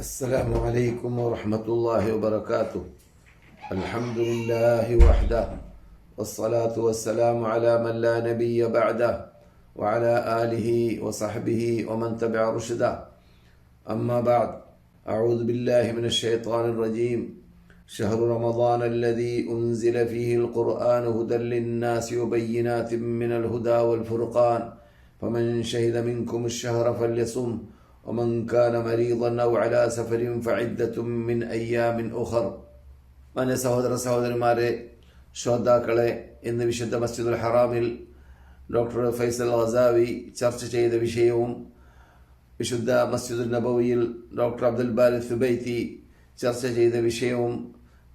السلام عليكم ورحمة الله وبركاته. الحمد لله وحده والصلاة والسلام على من لا نبي بعده وعلى آله وصحبه ومن تبع رشده. أما بعد أعوذ بالله من الشيطان الرجيم. شهر رمضان الذي أنزل فيه القرآن هدى للناس وبينات من الهدى والفرقان. فمن شهد منكم الشهر فليصم. ومن كان مريضا أو على سفر فعدة من أيام أخر മാന്യ സഹോദര സഹോദരന്മാരെ ശ്രോതാക്കളെ ഇന്ന് വിശുദ്ധ മസ്ജിദുൽ ഹറാമിൽ ഡോക്ടർ ഫൈസൽ ഗസാവി ചർച്ച ചെയ്ത വിഷയവും വിശുദ്ധ മസ്ജിദുൽ നബവിയിൽ ഡോക്ടർ അബ്ദുൽ ബാരി സുബൈത്തി ചർച്ച ചെയ്ത വിഷയവും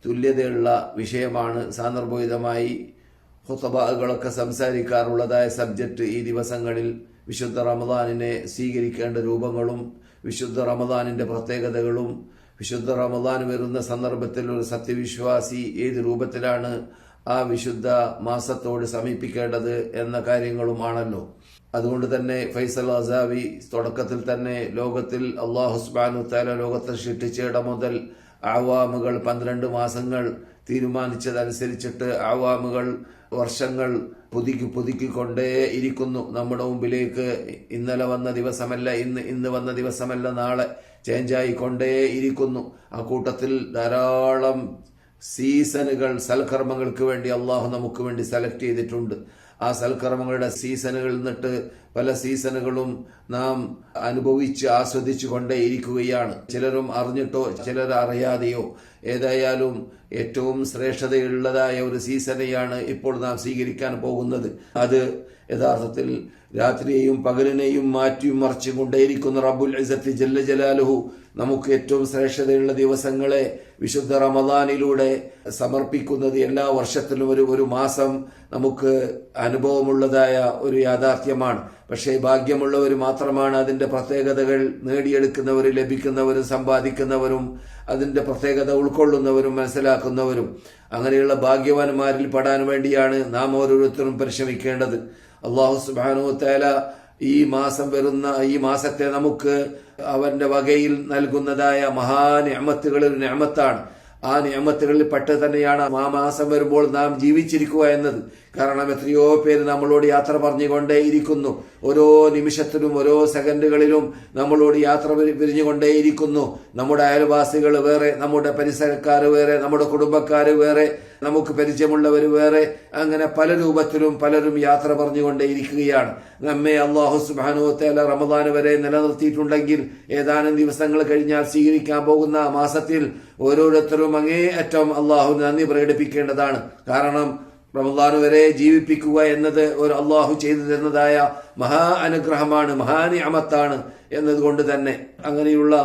തുല്യതയുള്ള വിഷയമാണ് സാന്ദർഭോചിതമായി ഹുത്തബാകളൊക്കെ സംസാരിക്കാറുള്ളതായ സബ്ജക്റ്റ് ഈ ദിവസങ്ങളിൽ വിശുദ്ധ റമദാനിനെ സ്വീകരിക്കേണ്ട രൂപങ്ങളും വിശുദ്ധ റമദാനിന്റെ പ്രത്യേകതകളും വിശുദ്ധ റമദാൻ വരുന്ന സന്ദർഭത്തിൽ ഒരു സത്യവിശ്വാസി ഏത് രൂപത്തിലാണ് ആ വിശുദ്ധ മാസത്തോട് സമീപിക്കേണ്ടത് എന്ന കാര്യങ്ങളുമാണല്ലോ. അതുകൊണ്ട് തന്നെ ഫൈസൽ അസാവി തുടക്കത്തിൽ തന്നെ ലോകത്തിൽ അള്ളാഹുസ്ബാനു താല ലോകത്തെ സൃഷ്ടിച്ചിട മുതൽ ആവാമുകൾ പന്ത്രണ്ട് മാസങ്ങൾ തീരുമാനിച്ചതനുസരിച്ചിട്ട് ആവാമുകൾ വർഷങ്ങൾ പുതുക്കി പുതുക്കിക്കൊണ്ടേ ഇരിക്കുന്നു. നമ്മുടെ മുമ്പിലേക്ക് ഇന്നലെ വന്ന ദിവസമല്ല ഇന്ന് ഇന്ന് വന്ന ദിവസമല്ല നാളെ ചേഞ്ചായിക്കൊണ്ടേ ഇരിക്കുന്നു. ആ കൂട്ടത്തിൽ ധാരാളം സീസണുകൾ സൽക്കർമ്മങ്ങൾക്ക് വേണ്ടി അള്ളാഹു നമുക്ക് വേണ്ടി സെലക്ട് ചെയ്തിട്ടുണ്ട്. ആ സൽക്കർമ്മങ്ങളുടെ സീസണുകളിൽ നിന്നിട്ട് പല സീസണുകളും നാം അനുഭവിച്ച് ആസ്വദിച്ചു കൊണ്ടേയിരിക്കുകയാണ്. ചിലരും അറിഞ്ഞിട്ടോ ചിലർ അറിയാതെയോ. ഏതായാലും ഏറ്റവും ശ്രേഷ്ഠതയുള്ളതായ ഒരു സീസണെയാണ് ഇപ്പോൾ നാം സ്വീകരിക്കാൻ പോകുന്നത്. അത് യഥാർത്ഥത്തിൽ രാത്രിയെയും പകലിനെയും മാറ്റിയും മറിച്ചും കൊണ്ടേയിരിക്കുന്ന റബുൽ ഇസത്തി ജല്ല ജലാലുഹു നമുക്ക് ഏറ്റവും ശ്രേഷ്ഠതയുള്ള ദിവസങ്ങളെ വിശുദ്ധ റമദാനിലൂടെ സമർപ്പിക്കുന്നത് എല്ലാ വർഷത്തിലും ഒരു ഒരു മാസം നമുക്ക് അനുഭവമുള്ളതായ ഒരു യാഥാർത്ഥ്യമാണ്. പക്ഷേ ഭാഗ്യമുള്ളവർ മാത്രമാണ് അതിന്റെ പ്രത്യേകതകൾ നേടിയെടുക്കുന്നവർ ലഭിക്കുന്നവരും സമ്പാദിക്കുന്നവരും അതിന്റെ പ്രത്യേകത ഉൾക്കൊള്ളുന്നവരും മനസ്സിലാക്കുന്നവരും. അങ്ങനെയുള്ള ഭാഗ്യവാന്മാരിൽ പെടാൻ വേണ്ടിയാണ് നാം ഓരോരുത്തരും പരിശ്രമിക്കേണ്ടത്. അള്ളാഹു സുബാനു തേല ഈ മാസം വരുന്ന ഈ മാസത്തെ നമുക്ക് അവന്റെ വകയിൽ നൽകുന്നതായ മഹാന്യമത്തുകൾ ഒരു ഞാമത്താണ് ആ നിയമത്തുകളിൽ പെട്ട് തന്നെയാണ്. മാസം വരുമ്പോൾ നാം ജീവിച്ചിരിക്കുക എന്നത്. കാരണം എത്രയോ പേര് നമ്മളോട് യാത്ര പറഞ്ഞുകൊണ്ടേയിരിക്കുന്നു. ഓരോ നിമിഷത്തിലും ഓരോ സെക്കൻഡുകളിലും നമ്മളോട് യാത്ര പിരിഞ്ഞുകൊണ്ടേയിരിക്കുന്നു നമ്മുടെ അയൽവാസികൾ വേറെ നമ്മുടെ പരിസരക്കാർ വേറെ നമ്മുടെ കുടുംബക്കാർ വേറെ നമുക്ക് പരിചയമുള്ളവർ വേറെ. അങ്ങനെ പല രൂപത്തിലും പലരും യാത്ര പറഞ്ഞുകൊണ്ടേയിരിക്കുകയാണ്. നമ്മെ അള്ളാഹു സുബാനു അല്ല റമദാൻ വരെ നിലനിർത്തിയിട്ടുണ്ടെങ്കിൽ ഏതാനും ദിവസങ്ങൾ കഴിഞ്ഞാൽ സ്വീകരിക്കാൻ പോകുന്ന മാസത്തിൽ ഓരോരുത്തരും അങ്ങേ അറ്റം അള്ളാഹു നന്ദി പ്രകടിപ്പിക്കേണ്ടതാണ്. കാരണം റമദാൻ വരെ ജീവിപ്പിക്കുക എന്നത് ഒരു അള്ളാഹു ചെയ്തു തരുന്നതായ മഹാ അനുഗ്രഹമാണ് മഹാനിയമത്താണ് എന്നതുകൊണ്ട് തന്നെ അങ്ങനെയുള്ള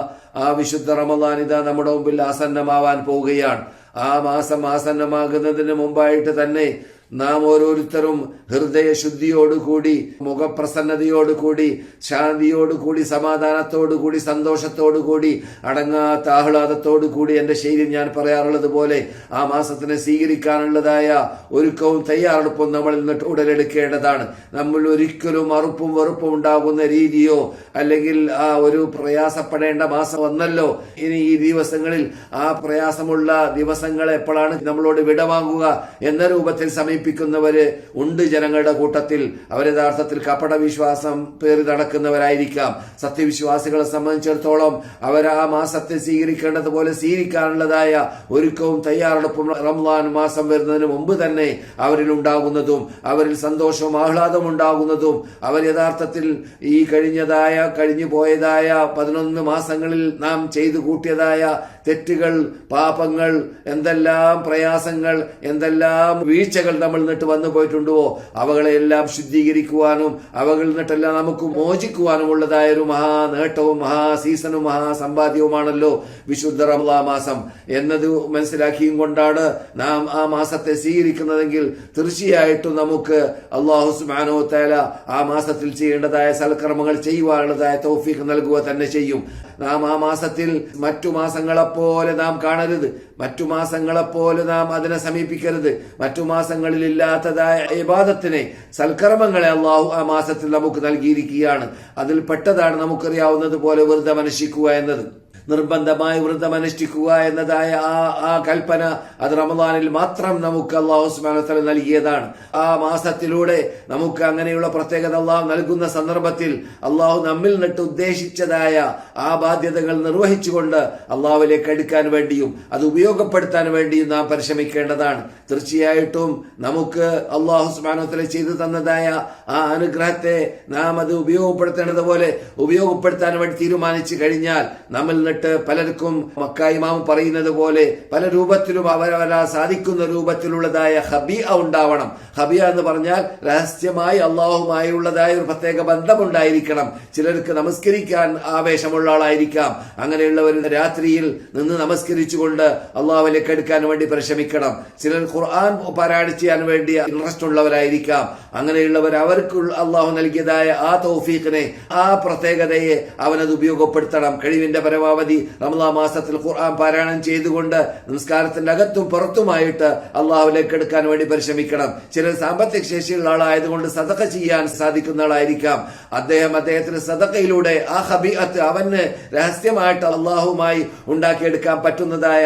ആ വിശുദ്ധ റമദാൻ ഇതാ നമ്മുടെ മുമ്പിൽ ആസന്നമാവാൻ പോവുകയാണ്. ആ മാസം ആസന്നമാകുന്നതിന് മുമ്പായിട്ട് തന്നെ നാം ഓരോരുത്തരും ഹൃദയശുദ്ധിയോടുകൂടി മുഖപ്രസന്നതയോടുകൂടി ശാന്തിയോടുകൂടി സമാധാനത്തോടുകൂടി സന്തോഷത്തോടുകൂടി അടങ്ങാത്ത ആഹ്ലാദത്തോടുകൂടി എന്റെ ശൈലി ഞാൻ പറയാറുള്ളത് പോലെ ആ മാസത്തിനെ സ്വീകരിക്കാനുള്ളതായ ഒരുക്കവും തയ്യാറെടുപ്പും നമ്മൾ നിന്നിട്ട് ഉടലെടുക്കേണ്ടതാണ്. നമ്മൾ ഒരിക്കലും അറുപ്പും വെറുപ്പും ഉണ്ടാകുന്ന രീതിയോ അല്ലെങ്കിൽ ആ ഒരു പ്രയാസപ്പെടേണ്ട മാസം വന്നല്ലോ. ഇനി ഈ ദിവസങ്ങളിൽ ആ പ്രയാസമുള്ള ദിവസങ്ങൾ എപ്പോഴാണ് നമ്മളോട് വിടവാങ്ങുക എന്ന രൂപത്തിൽ സമീപിക്കുന്നവര് ഉണ്ട് ജനങ്ങളുടെ കൂട്ടത്തിൽ. അവർ യഥാർത്ഥത്തിൽ കപട വിശ്വാസം പേറി നടക്കുന്നവരായിരിക്കാം. സത്യവിശ്വാസികളെ സംബന്ധിച്ചിടത്തോളം അവർ ആ മാസത്തെ സ്വീകരിക്കേണ്ടതുപോലെ സ്വീകരിക്കാനുള്ളതായ ഒരുക്കവും തയ്യാറെടുപ്പും റംലാൻ മാസം വരുന്നതിന് മുമ്പ് തന്നെ അവരിൽ ഉണ്ടാകുന്നതും അവരിൽ സന്തോഷവും ആഹ്ലാദവും ഉണ്ടാകുന്നതും അവർ യഥാർത്ഥത്തിൽ ഈ കഴിഞ്ഞതായ കഴിഞ്ഞു പോയതായ പതിനൊന്ന് മാസങ്ങളിൽ നാം ചെയ്തു കൂട്ടിയതായ തെറ്റുകൾ പാപങ്ങൾ എന്തെല്ലാം പ്രയാസങ്ങൾ എന്തെല്ലാം വീഴ്ചകൾ നമ്മൾ നിന്നിട്ട് വന്നു പോയിട്ടുണ്ടോ അവകളെല്ലാം ശുദ്ധീകരിക്കുവാനും അവകളിൽ നിന്നിട്ടെല്ലാം നമുക്ക് മോചിക്കുവാനും ഉള്ളതായ ഒരു മഹാ നേട്ടവും മഹാ സീസണും മഹാ സമ്പാദ്യവുമാണല്ലോ വിശുദ്ധ റംലാ മാസം. എന്നത് മനസ്സിലാക്കിയും കൊണ്ടാണ് നാം ആ മാസത്തെ സ്വീകരിക്കുന്നതെങ്കിൽ തീർച്ചയായിട്ടും നമുക്ക് അള്ളാഹു സുബാനോ തേല ആ മാസത്തിൽ ചെയ്യേണ്ടതായ സൽക്കർമ്മങ്ങൾ ചെയ്യുവാനുള്ളതായ തൗഫീഖ് നൽകുക തന്നെ ചെയ്യും. നാം ആ മാസത്തിൽ മറ്റു മാസങ്ങളെപ്പോലെ നാം കാണരുത്. മറ്റു മാസങ്ങളെപ്പോലെ നാം അതിനെ സമീപിക്കരുത്. മറ്റു മാസങ്ങളിലില്ലാത്തതായ ഇബാദത്തിനെ സൽക്കർമ്മങ്ങളെ അള്ളാഹു ആ മാസത്തിൽ നമുക്ക് നൽകിയിരിക്കുകയാണ്. അതിൽ പെട്ടതാണ് നമുക്കറിയാവുന്നത് പോലെ വെറുതെ മനസ്സിക്കുക എന്നത്. നിർബന്ധമായി വ്രതം അനുഷ്ഠിക്കുക എന്നതായ ആ ആ കൽപ്പന അത് റമദാനിൽ മാത്രം നമുക്ക് അള്ളാഹു സുബാനത്തല നൽകിയതാണ്. ആ മാസത്തിലൂടെ നമുക്ക് അങ്ങനെയുള്ള പ്രത്യേകത അള്ളാഹു നൽകുന്ന സന്ദർഭത്തിൽ അള്ളാഹു നമ്മിൽ നിന്നിട്ട് ഉദ്ദേശിച്ചതായ ആ ബാധ്യതകൾ നിർവഹിച്ചുകൊണ്ട് അള്ളാഹുവിലേക്ക് എടുക്കാൻ വേണ്ടിയും അത് ഉപയോഗപ്പെടുത്താൻ വേണ്ടിയും നാം പരിശ്രമിക്കേണ്ടതാണ്. തീർച്ചയായിട്ടും നമുക്ക് അള്ളാഹു സുബാനത്തല ചെയ്തു തന്നതായ ആ അനുഗ്രഹത്തെ നാം അത് ഉപയോഗപ്പെടുത്തേണ്ടതുപോലെ ഉപയോഗപ്പെടുത്താൻ വേണ്ടി തീരുമാനിച്ചു കഴിഞ്ഞാൽ നമ്മിൽ പലർക്കും മക്കായിമാവ് പറയുന്നത് പോലെ പല രൂപത്തിലും അവരവരാ സാധിക്കുന്ന രൂപത്തിലുള്ളതായ ഹബിയ ഉണ്ടാവണം. ഹബിയ എന്ന് പറഞ്ഞാൽ രഹസ്യമായി അള്ളാഹുമായുള്ളതായ ഒരു പ്രത്യേക ബന്ധമുണ്ടായിരിക്കണം. ചിലർക്ക് നമസ്കരിക്കാൻ ആവേശമുള്ള ആളായിരിക്കാം. അങ്ങനെയുള്ളവർ രാത്രിയിൽ നിന്ന് നമസ്കരിച്ചുകൊണ്ട് അള്ളാഹുവിലേക്ക് എടുക്കാൻ വേണ്ടി പരിശ്രമിക്കണം. ചിലർ ഖുർആൻ പാരായണം ചെയ്യാൻ വേണ്ടി ഇൻട്രസ്റ്റ് ഉള്ളവരായിരിക്കാം. അങ്ങനെയുള്ളവർ അവർക്ക് അള്ളാഹു നൽകിയതായ ആ തൗഫീഖിനെ ആ പ്രത്യേകതയെ അവനത് ഉപയോഗപ്പെടുത്തണം. കഴിവിന്റെ പരമാവധി റമദാ മാസത്തിൽ ഖുർആൻ പാരായണം ചെയ്തുകൊണ്ട് നമസ്കാരത്തിന്റെ അകത്തും പുറത്തുമായിട്ട് അള്ളാഹുലേക്ക് എടുക്കാൻ വേണ്ടി പരിശ്രമിക്കണം. ചിലർ സാമ്പത്തിക ശേഷിയുള്ള ആളായതുകൊണ്ട് സതക ചെയ്യാൻ സാധിക്കുന്ന ആളായിരിക്കാം. അദ്ദേഹം അദ്ദേഹത്തിന് സതക്കയിലൂടെ ആ ഹബീഅത്ത് അവന് രഹസ്യമായിട്ട് അള്ളാഹുമായി ഉണ്ടാക്കിയെടുക്കാൻ പറ്റുന്നതായ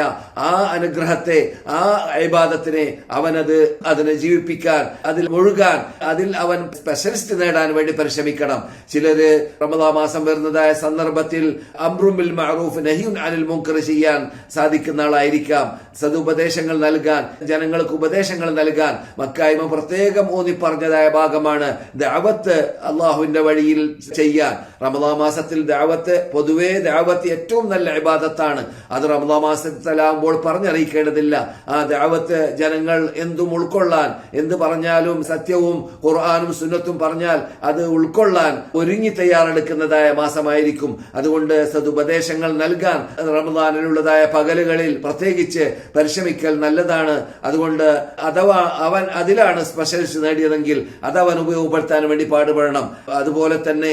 ആ അനുഗ്രഹത്തെ ആ ഇബാദത്തിനെ അവനത് അതിനെ ജീവിപ്പിക്കാൻ അതിൽ മുഴുകാൻ അതിൽ അവൻ സ്പെഷ്യലിസ്റ്റ് നേടാൻ വേണ്ടി പരിശ്രമിക്കണം. ചിലര് റമദാ മാസം വരുന്നതായ സന്ദർഭത്തിൽ അമ്രുമിൽ മഅറൂഫ് നഹിയുൻ അനിൽ മുങ്കർ ചെയ്യാൻ സാധിക്കുന്ന ആളായിരിക്കാം. സതുപദേശങ്ങൾ നൽകാൻ ജനങ്ങൾക്ക് ഉപദേശങ്ങൾ നൽകാൻ മക്കായ്മ പ്രത്യേകം ഊന്നി പറഞ്ഞതായ ഭാഗമാണ് ദാവത്ത് അള്ളാഹുവിന്റെ വഴിയിൽ ചെയ്യാൻ. റമദാ മാസത്തിൽ ദാവത്ത് പൊതുവേ ദാവത്ത് ഏറ്റവും നല്ല ഇബാദത്താണ്. അത് റമദാ മാസത്തിലാകുമ്പോൾ പറഞ്ഞറിയിക്കേണ്ടതില്ല. ആ ദാവത്ത് ജനങ്ങൾ എന്തും ഉൾക്കൊള്ളാൻ എന്ത് പറഞ്ഞാലും സത്യവും ഖുർആാനും സുന്നത്തും പറഞ്ഞാൽ അത് ഉൾക്കൊള്ളാൻ ഒരുങ്ങി തയ്യാറെടുക്കുന്നതായ മാസമായിരിക്കും. അതുകൊണ്ട് സതുപദേശങ്ങൾ നൽകാൻ റമദാനിലുള്ളതായ പകലുകളിൽ പ്രത്യേകിച്ച് പരിശ്രമിക്കൽ നല്ലതാണ്. അതുകൊണ്ട് അഥവാ അവൻ അതിലാണ് സ്പെഷ്യലിസ്റ്റ് നേടിയതെങ്കിൽ അത് അവൻ ഉപയോഗപ്പെടുത്താൻ വേണ്ടി പാടുപെടണം. അതുപോലെ തന്നെ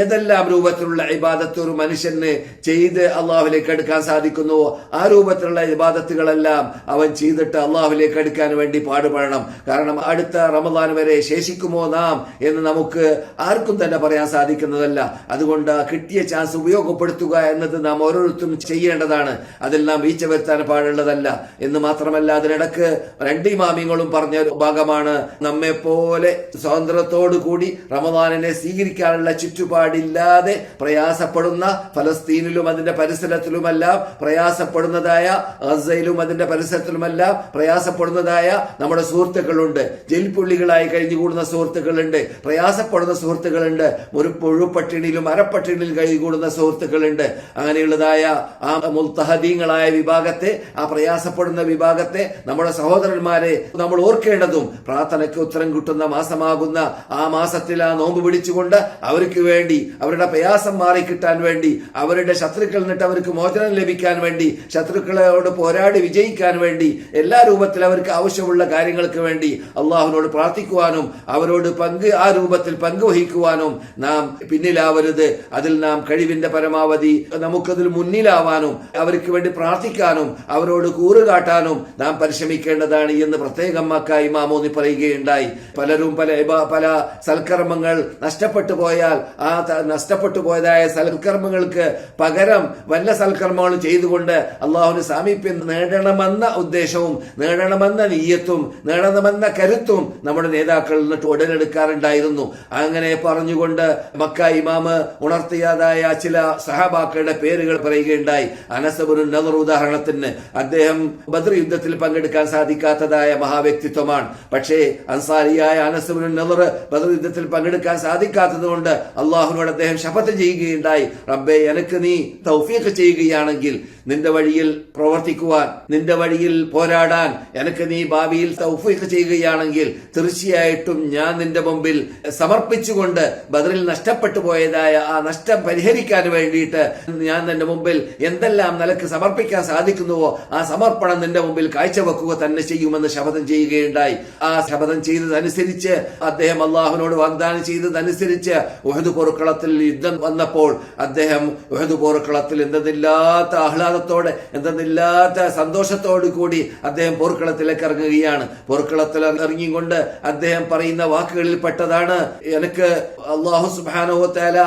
ഏതെല്ലാം രൂപത്തിലുള്ള ഇബാദത്ത് ഒരു മനുഷ്യന് ചെയ്ത് അള്ളാഹുലേക്ക് എടുക്കാൻ സാധിക്കുന്നുവോ ആ രൂപത്തിലുള്ള ഇബാദത്തുകളെല്ലാം അവൻ ചെയ്തിട്ട് അള്ളാഹുലേക്ക് എടുക്കാൻ വേണ്ടി പാടുപെടണം. കാരണം അടുത്ത റമദാൻ വരെ ശേഷിക്കുമോ നാം എന്ന് നമുക്ക് ആർക്കും തന്നെ പറയാൻ സാധിക്കുന്നതല്ല. അതുകൊണ്ട് കിട്ടിയ ചാൻസ് ഉപയോഗപ്പെടുത്തുക എന്നത് നാം ഓരോരുത്തരും ചെയ്യേണ്ടതാണ്. അതിൽ നാം വീഴ്ച വരുത്താൻ പാടുള്ളതല്ല. എന്ന് മാത്രമല്ല അതിനിടക്ക് രണ്ട് ഇമാമിങ്ങളും പറഞ്ഞ ഭാഗമാണ് നമ്മെ പോലെ സ്വാതന്ത്ര്യത്തോടു കൂടി റമദാനിനെ സ്വീകരിക്കാനുള്ള ചുറ്റുപാടില്ലാതെ പ്രയാസപ്പെടുന്ന ഫലസ്തീനിലും അതിന്റെ പരിസരത്തിലുമെല്ലാം പ്രയാസപ്പെടുന്നതായ ഗസയിലും അതിന്റെ പരിസരത്തിലുമെല്ലാം പ്രയാസപ്പെടുന്നതായ നമ്മുടെ സുഹൃത്തുക്കളുണ്ട്. ജയിൽ പുള്ളികളായി കഴിഞ്ഞുകൂടുന്ന സുഹൃത്തുക്കളുണ്ട്. പ്രയാസപ്പെടുന്ന സുഹൃത്തുക്കളുണ്ട്. ഒരു പുഴുപട്ടിണിയിലും അരപ്പട്ടിണിയിലും കഴിഞ്ഞുകൂടുന്ന സുഹൃത്തുക്കളുണ്ട്. അങ്ങനെയുള്ളതായ ആ മുൽത്തഹദീങ്ങളായ വിഭാഗത്തെ ആ പ്രയാസപ്പെടുന്ന വിഭാഗത്തെ നമ്മുടെ സഹോദരന്മാരെ നമ്മൾ ഓർക്കേണ്ടതും. പ്രാർത്ഥനയ്ക്ക് ഉത്തരം കിട്ടുന്ന മാസമാകുന്ന ആ മാസത്തിൽ ആ നോമ്പ് പിടിച്ചുകൊണ്ട് അവർക്ക് വേണ്ടി അവരുടെ പ്രയാസം മാറി കിട്ടാൻ വേണ്ടി അവരുടെ ശത്രുക്കളിൽ നിന്നിട്ട് അവർക്ക് മോചനം ലഭിക്കാൻ വേണ്ടി ശത്രുക്കളോട് പോരാടി വിജയിക്കാൻ വേണ്ടി എല്ലാ രൂപത്തിൽ അവർക്ക് ആവശ്യമുള്ള കാര്യങ്ങൾക്ക് വേണ്ടി അള്ളാഹുവിനോട് പ്രാർത്ഥിക്കുവാനും അവരോട് പങ്ക് ആ രൂപത്തിൽ പങ്കുവഹിക്കുവാനും നാം പിന്നിലാവരുത്. അതിൽ നാം കഴിവിന്റെ പരമാവധി നമുക്കതിൽ മുന്നിലാവാനും അവർക്ക് വേണ്ടി പ്രാർത്ഥിക്കാനും അവരോട് കൂറുകാട്ടാനും നാം പരിശ്രമിക്കേണ്ടതാണ് എന്ന് പ്രത്യേകം മക്കായി മാമോന്നി പറയുകയുണ്ടായി. പലരും പല പല സൽക്കർമ്മങ്ങൾ നഷ്ടപ്പെട്ടു പോയാൽ ആ നഷ്ടപ്പെട്ടു പോയതായ സൽക്കർമ്മങ്ങൾക്ക് പകരം വല്ല സൽക്കർമ്മങ്ങൾ ചെയ്തുകൊണ്ട് അള്ളാഹുവിന് സാമീപ്യം നേടണമെന്ന ഉദ്ദേശവും നേടണമെന്ന നീയത്തും നേടണമെന്ന കരുത്തും നമ്മുടെ നേതാക്കളിൽ നിന്നിട്ട് ഉടലെടുക്കാറുണ്ടായിരുന്നു. അങ്ങനെ പറഞ്ഞുകൊണ്ട് മക്ക ഇമാമ് ഉണർത്തിയതായ ചില സഹബാക്കളുടെ പേരുകൾ പറയുകയുണ്ടായി. അനസബുൻ നദർ ഉദാഹരണത്തിന്. അദ്ദേഹം ബദർ യുദ്ധത്തിൽ പങ്കെടുക്കാൻ സാധിക്കാത്തതായ മഹാവ്യക്തിത്വമാണ്. പക്ഷേ അൻസാരിയായ അനസബുൻ നദർ ബദർ യുദ്ധത്തിൽ പങ്കെടുക്കാൻ സാധിക്കാത്തതുകൊണ്ട് കൊണ്ട് അള്ളാഹുവിനോട് അദ്ദേഹം ശപഥം ചെയ്യുകയുണ്ടായി. റബ്ബെ എനക്ക് നീ തൗഫീഖ് ചെയ്യുകയാണെങ്കിൽ നിന്റെ വഴിയിൽ പ്രവർത്തിക്കുവാൻ നിന്റെ വഴിയിൽ പോരാടാൻ എനിക്ക് നീ ഭാവിയിൽ തൗഫീഖ് ചെയ്യുകയാണെങ്കിൽ തീർച്ചയായിട്ടും ഞാൻ നിന്റെ മുമ്പിൽ സമർപ്പിച്ചുകൊണ്ട് ബദറിൽ നഷ്ടപ്പെട്ടു പോയതായ ആ നഷ്ടം പരിഹരിക്കാൻ വേണ്ടിയിട്ട് ഞാൻ നിന്റെ മുമ്പിൽ എന്തെല്ലാം നിലയ്ക്ക് സമർപ്പിക്കാൻ സാധിക്കുന്നുവോ ആ സമർപ്പണം നിന്റെ മുമ്പിൽ കാഴ്ചവെക്കുക തന്നെ ചെയ്യുമെന്ന് ശപഥം ചെയ്യുകയുണ്ടായി. ആ ശപഥം ചെയ്തതനുസരിച്ച് അദ്ദേഹം അള്ളാഹുവിനോട് വാഗ്ദാനം ചെയ്തതനുസരിച്ച് ഉഹദ് പോർക്കളത്തിൽ യുദ്ധം വന്നപ്പോൾ അദ്ദേഹം ഉഹദ് പോർക്കളത്തിൽ എന്തെന്നില്ലാത്ത ആഹ്ലാദത്തോടെ എന്തെന്നില്ലാത്ത സന്തോഷത്തോടു കൂടി അദ്ദേഹം പോർക്കളത്തിലേക്ക് ഇറങ്ങുകയാണ്. പോർക്കളത്തിൽ ഇറങ്ങിക്കൊണ്ട് അദ്ദേഹം പറയുന്ന വാക്കുകളിൽ പെട്ടതാണ് എനിക്ക് അള്ളാഹു സുബാനോ തേല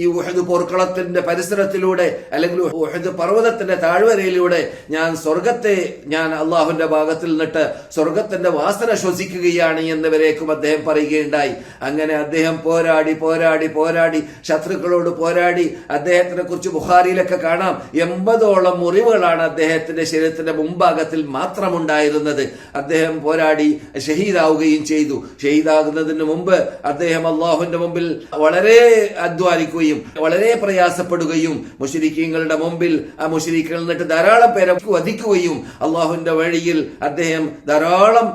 ഈ ഉഹദ് പോർക്കളത്തിന്റെ പരിസരത്തിലൂടെ അല്ലെങ്കിൽ ഉഹദ് പർവതത്തിന്റെ താഴ്വരയിലൂടെ ഞാൻ സ്വർഗത്തെ ഞാൻ അള്ളാഹുന്റെ ഭാഗത്തിൽ നിന്നിട്ട് സ്വർഗത്തിന്റെ വാസന ശ്വസിക്കുകയാണ് എന്നിവരേക്കും അദ്ദേഹം പറയുകയുണ്ടായി. അങ്ങനെ അദ്ദേഹം പോരാടി പോരാടി പോരാടി ശത്രുക്കളോട് പോരാടി അദ്ദേഹത്തിനെ കുറിച്ച് ബുഹാരിയിലൊക്കെ കാണാം. എൺപതോളം മുറിവുകളാണ് അദ്ദേഹത്തിന്റെ ശരീരത്തിന്റെ മുൻഭാഗത്തിൽ മാത്രമുണ്ടായിരുന്നത്. അദ്ദേഹം പോരാടി ഷഹീദാവുകയും ചെയ്തു. ഷഹീദാകുന്നതിന് മുമ്പ് അദ്ദേഹം അള്ളാഹുവിന്റെ മുമ്പിൽ വളരെ അധ്വാനിക്കുകയും വളരെ പ്രയാസപ്പെടുകയും മുഷരിക്കീങ്ങളുടെ മുമ്പിൽ ആ മുഷരിക്കളിൽ നിന്നിട്ട് ധാരാളം പേരെ വധിക്കുകയും അള്ളാഹുവിന്റെ വഴിയിൽ അദ്ദേഹം ധാരാളം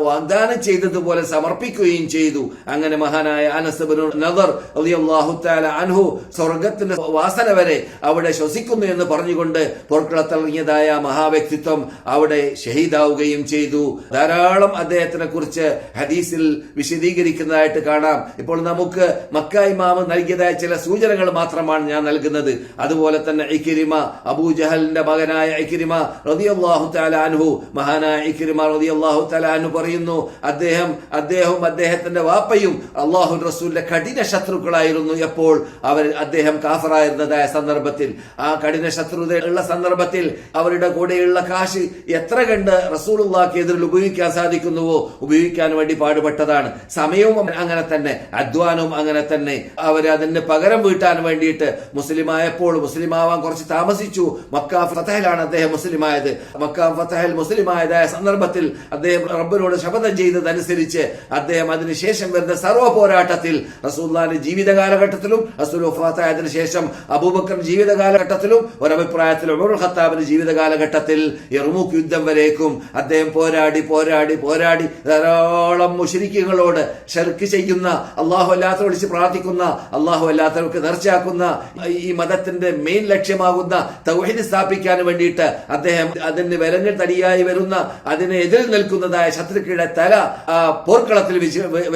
വാഗ്ദാനം ചെയ്തതുപോലെ സമർപ്പിക്കുകയും ചെയ്തു. അങ്ങനെ മഹാനായ അനസബിനു നദർ അള്ളാഹു അൻഹു സ്വർഗത്തിന്റെ വാസന വരെ അവിടെ ശ്വസിക്കുന്നു എന്ന് പറഞ്ഞുകൊണ്ട് പോർക്കളത്തിറങ്ങിയതായ മഹാവ്യക്തിത്വം അവിടെ ഷഹീദാവുകയും ചെയ്തു. ധാരാളം അദ്ദേഹത്തിനെ കുറിച്ച് ഹദീസിൽ വിശദീകരിക്കുന്നതായിട്ട് കാണാം. ഇപ്പോൾ നമുക്ക് മക്ക ഇമാമ് നൽകിയതായ ചില സൂചനകൾ മാത്രമാണ് ഞാൻ നൽകുന്നത്. അതുപോലെ തന്നെ ഇക്കിരിമ അബൂജഹലിന്റെ മകനായ ഇക്കിരിമ റളിയല്ലാഹു തലാൻഹു മഹാനായ ഇക്കിരിമ റളിയല്ലാഹു തലാൻഹു പറയുന്നു അദ്ദേഹം അദ്ദേഹവും അദ്ദേഹത്തിന്റെ വാപ്പയും അള്ളാഹു റസൂലിന്റെ കഠിന ശത്രുക്കളായിരുന്നു. എപ്പോൾ അവർ അദ്ദേഹം കാഫറായിരുന്നതായ സന്ദർഭത്തിൽ ആ കഠിന ശത്രുത ഉള്ള സന്ദർഭത്തിൽ അവരുടെ കൂടെയുള്ള കാശ് എത്ര കണ്ട് റസൂലുള്ളാക്ക് എതിരിൽ ഉപയോഗിക്കാൻ സാധിക്കുന്നുവോ ഉപയോഗിക്കാൻ വേണ്ടി പാടുപെട്ടതാണ്. സമയവും അങ്ങനെ തന്നെ അധ്വാനവും അങ്ങനെ തന്നെ. അവരതിന് പകരം വീട്ടാൻ വേണ്ടിയിട്ട് മുസ്ലിമായപ്പോൾ മുസ്ലിം ആവാൻ കുറച്ച് താമസിച്ചു. മക്ക ഫതഹലാണ് അദ്ദേഹം മുസ്ലിമായത്. മക്ക ഫതഹൽ മുസ്ലിമായതായ സന്ദർഭത്തിൽ അദ്ദേഹം റബ്ബിനോട് ശപഥം ചെയ്തതനുസരിച്ച് അദ്ദേഹം അതിനുശേഷം വരുന്ന സർവ പോരാട്ടത്തിൽ റസൂല്ലാന്റെ ജീവിത കാലഘട്ടത്തിലും റസൂൽ വഫാത്തായതിനു ശേഷം അബൂബക്കർ ജീവിത കാലഘട്ടത്തിലും ഒരഭിപ്രായത്തിൽ ഉമർ ഖത്താബിന്റെ ജീവിത കാലഘട്ടത്തിൽ എറുമൂക്ക് യുദ്ധം വരേക്കും. അദ്ദേഹം പോരാടി പോരാടി പോരാടി. ധാരാളം മുഷരിക്കുകളോട് ഷെർക്ക് ചെയ്യുന്ന അള്ളാഹു അല്ലാത്ത വിളിച്ച് പ്രാർത്ഥിക്കുന്ന അള്ളാഹു അല്ലാത്തവർക്ക് നേർച്ചയാക്കുന്ന ഈ മതത്തിന്റെ മെയിൻ ലക്ഷ്യമാകുന്ന തൗഹിദ് സ്ഥാപിക്കാൻ വേണ്ടിയിട്ട് അദ്ദേഹം അതിന് വിലങ്ങൾ തടിയായി വരുന്ന അതിനെ എതിർ നിൽക്കുന്നതായ ശത്രുക്കളുടെ തല പോർക്കളത്തിൽ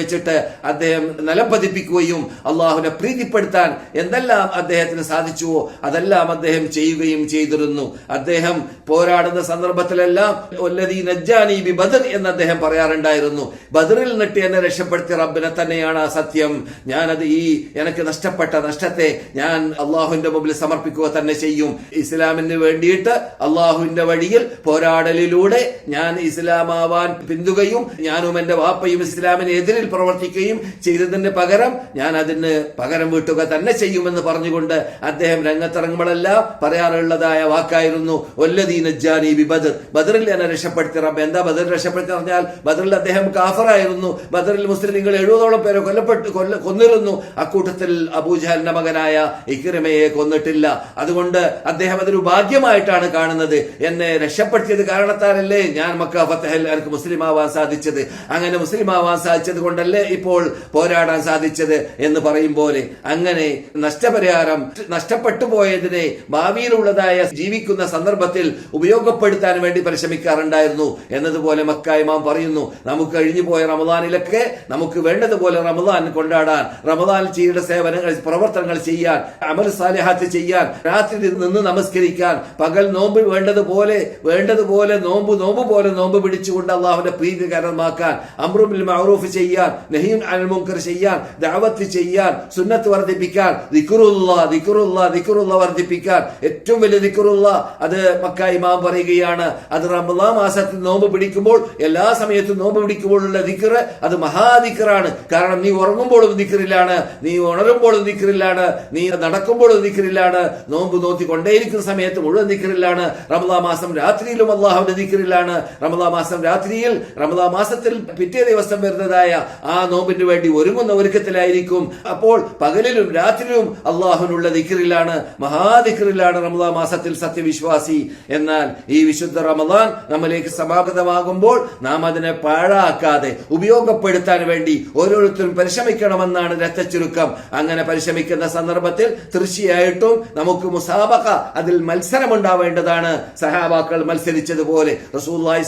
വെച്ചിട്ട് അദ്ദേഹം നിലംപതിപ്പിക്കുകയും അള്ളാഹുവിനെ പ്രീതിപ്പെടുത്താൻ എന്തെല്ലാം അദ്ദേഹത്തിന് സാധിച്ചുവോ അതെല്ലാം അദ്ദേഹം ചെയ്യുകയും ചെയ്തിരുന്നു അദ്ദേഹം പോരാടുന്ന സന്ദർഭത്തിലെല്ലാം "വല്ലദീ നജ്ജാനി ബദർ എന്ന് അദ്ദേഹം പറയാറുണ്ടായിരുന്നു. ബദറിൽ നിട്ട് എന്നെ രക്ഷപ്പെടുത്തിയ റബ്ബിനെ തന്നെയാണ് ആ സത്യം. ഞാനത് ഈ എനിക്ക് നഷ്ടപ്പെട്ട നഷ്ടത്തെ ഞാൻ അള്ളാഹുവിന്റെ മുമ്പിൽ സമർപ്പിക്കുക തന്നെ ചെയ്യും. ഇസ്ലാമിന് വേണ്ടിയിട്ട് അള്ളാഹുവിന്റെ വഴിയിൽ പോരാടലിലൂടെ ഞാൻ ഇസ്ലാമാവാൻ പിന്തുകയും ഞാനും എന്റെ വാപ്പയും ഇസ്ലാമിന് എതിരിൽ പ്രവർത്തിക്കുകയും ചെയ്തതിന് പകരം ഞാൻ അതിന് പകരം വീട്ടുക തന്നെ ചെയ്യുമെന്ന് പറഞ്ഞുകൊണ്ട് അദ്ദേഹം രംഗത്തിറങ്ങുമ്പോഴെല്ലാം പറയാറുള്ളതായ വാക്കായിരുന്നു. ഒല്ലദീനജാനി ബി ബദർ. ബദറിൽ എന്നെ രക്ഷപ്പെടുത്തി റബ്ബ്. എന്താ ബദറിൽ രക്ഷപ്പെടുത്തി പറഞ്ഞാൽ ബദറിൽ അദ്ദേഹം കാഫറായിരുന്നു. ബദറിൽ മുസ്ലിങ്ങൾ എഴുപതോളം പേരെ കൊല്ലപ്പെട്ടു കൊല്ല കൊന്നിരുന്നു. അക്കൂട്ടത്തിൽ അബൂജാലിന്റെ മകനായ ഇക്രിമയെ കൊന്നിട്ടില്ല. അതുകൊണ്ട് അദ്ദേഹം അതൊരു ഭാഗ്യമായിട്ടാണ് കാണുന്നത്. എന്നെ രക്ഷപ്പെടുത്തിയത് കാരണത്താലല്ലേ ഞാൻ മക്ക ഫത്തഹൽ എനിക്ക് മുസ്ലിം ആവാൻ സാധിച്ചത്. അങ്ങനെ മുസ്ലിം ആവാൻ സാധിച്ചത് കൊണ്ടല്ലേ ഇപ്പോൾ പോരാടാൻ സാധിച്ചത് എന്ന് പറയും പോലെ അങ്ങനെ നഷ്ടപരിഹാരം നഷ്ടപ്പെട്ടു പോയതിനെ ഭാവിയിലുള്ളതായ ജീവിക്കുന്ന സന്ദർഭത്തിൽ ഉപയോഗപ്പെടുത്താൻ വേണ്ടി പരിശ്രമിക്കാറുണ്ടായിരുന്നു. എന്നതുപോലെ മക്ക ഇമാം പറയുന്നു നമുക്ക് കഴിഞ്ഞു പോയ റമദാനിലൊക്കെ നമുക്ക് വേണ്ടതുപോലെ റമദാൻ കൊണ്ടാടാൻ റമദാൻ ചെയ്യേണ്ട സേവനങ്ങൾ പ്രവർത്തനങ്ങൾ ചെയ്യാൻ അമൽ സാലിഹാത്ത് ചെയ്യാൻ രാത്രി നിന്ന് നമസ്കരിക്കാൻ പകൽ നോമ്പ് വേണ്ടതുപോലെ വേണ്ടതുപോലെ നോമ്പ് നോമ്പ് പോലെ നോമ്പ് പിടിച്ചുകൊണ്ട് അള്ളാഹുവിന്റെ പ്രീതികരമാക്കാൻ അമ്രുബിൽ മഅറൂഫ് ചെയ്യാൻ നഹീൻ അനിൽ മുങ്കർ ചെയ്യാൻ ദഅവത്ത് ചെയ്യാൻ സുന്നത്ത് വർദ്ധിപ്പിക്കാൻ ദിക്കുറുള്ള ദിക്കുറുള്ള ദിക്കുറുള്ള വർദ്ധിപ്പിക്കാൻ ഏറ്റവും വലിയ ദിക്റുള്ള അത് മക്ക ഇമാം പറയുകയാണ്. അത് റമദാൻ മാസത്തിൽ നോമ്പ് പിടിക്കുമ്പോൾ എല്ലാ സമയത്തും നോമ്പ് പിടിക്കുമ്പോഴുള്ള ദിക്റ് അത് മഹാദിക്റാണ്. കാരണം നീ ഉറങ്ങുമ്പോഴും ദിക്റിലാണ് നീ ഉണരുമ്പോഴും ദിക്റിലാണ് നീ നടക്കുമ്പോഴും ദിക്റിലാണ് നോമ്പ് നോക്കി കൊണ്ടേയിരിക്കുന്ന സമയത്ത് മുഴുവൻ ദിക്റിലാണ്. റമദാ മാസം രാത്രിയിലും അള്ളാഹുവിന്റെ ദിക്റിലാണ്. റമദാ മാസം രാത്രിയിൽ റമദാ മാസത്തിൽ പിറ്റേ ദിവസം വരുന്നതായ ആ നോമ്പിന് വേണ്ടി ഒരുങ്ങുന്ന ഒരുക്കത്തിലായിരിക്കും. അപ്പോൾ പകലിലും രാത്രിയിലും അള്ളാഹുവിനുള്ള ദിക്റിലാണ് മഹാദിക്റിലാണ് റമദാ മാസത്തിൽ സത്യവിശ്വാസി. എന്നാൽ ഈ വിശുദ്ധ റമദാൻ നമ്മിലേക്ക് സമാഗതമാകുമ്പോൾ നാം അതിനെ പാഴാക്കാതെ ഉപയോഗപ്പെടുത്താൻ വേണ്ടി ഓരോരുത്തരും പരിശ്രമിക്കണമെന്നാണ് രക്തച്ചുരുക്കം അങ്ങനെ പരിശ്രമിക്കുന്ന സന്ദർഭത്തിൽ തീർച്ചയായിട്ടും നമുക്ക് മുസാബക അതിൽ മത്സരമുണ്ടാവേണ്ടതാണ്. സഹാബാക്കൾ മത്സരിച്ചതുപോലെ റസൂല്ലായി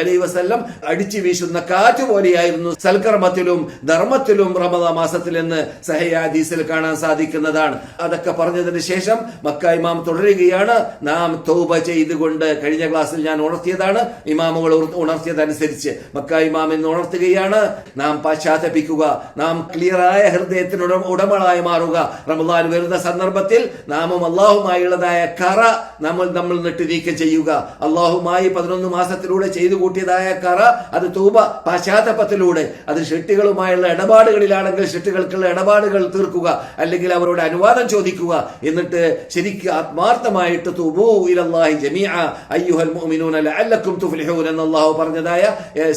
അലൈ വസല്ലം അടിച്ചു വീശുന്ന കാറ്റ് പോലെയായിരുന്നു സൽക്കർമ്മത്തിലും ധർമ്മത്തിലും റമദ മാസത്തിൽ എന്ന് സഹയാദീസിൽ കാണാൻ സാധിക്കുന്നതാണ്. അതൊക്കെ പറഞ്ഞതിന് ശേഷം മക്ക ഇമാം തുടരുകയാണ്. നാം തൗബ ചെയ്തുകൊണ്ട് കഴിഞ്ഞ ക്ലാസ്സിൽ ഞാൻ ഉണർത്തിയതാണ്. ഇമാമുകൾ ഉണർ- ഉണർത്തിയതനുസരിച്ച് മക്ക ഇമാം എന്ന് ഉണർത്തുകയാണ്. നാം പശ്ചാത്തപിക്കുക. നാം ക്ലിയറായ ഹൃദയത്തിന് ഉടമ- ഉടമകളായി മാറുക. റമദാൻ വരുന്ന സന്ദർഭത്തിൽ നാമും അള്ളാഹുമായുള്ളതായ കറ നമ്മൾ നമ്മൾ നിട്ട് നീക്കം ചെയ്യുക. അള്ളാഹുമായി പതിനൊന്ന് മാസത്തിലൂടെ ചെയ്തു കൂട്ടിയതായ കറ അത് തൂബ പാശ്ചാത്തപത്തിലൂടെ അത് ഷെട്ടികളുമായുള്ള ഇടപാടുകളിലാണെങ്കിൽ ഷെട്ടുകൾക്കുള്ള ഇടപാടുകൾ തീർക്കുക. അല്ലെങ്കിൽ അവരോട് അനുവാദം ചോദിക്കുക. എന്നിട്ട് ശരിക്കും ആത്മാർത്ഥമായിട്ട് തൂബൂ ഇലല്ലാഹി ജമീഅ അയ്യുഹൽ മുഅ്മിനൂന ലഅല്ലക്കും തുഫ്ലിഹൂൻ എന്ന് അല്ലാഹു പറഞ്ഞതായ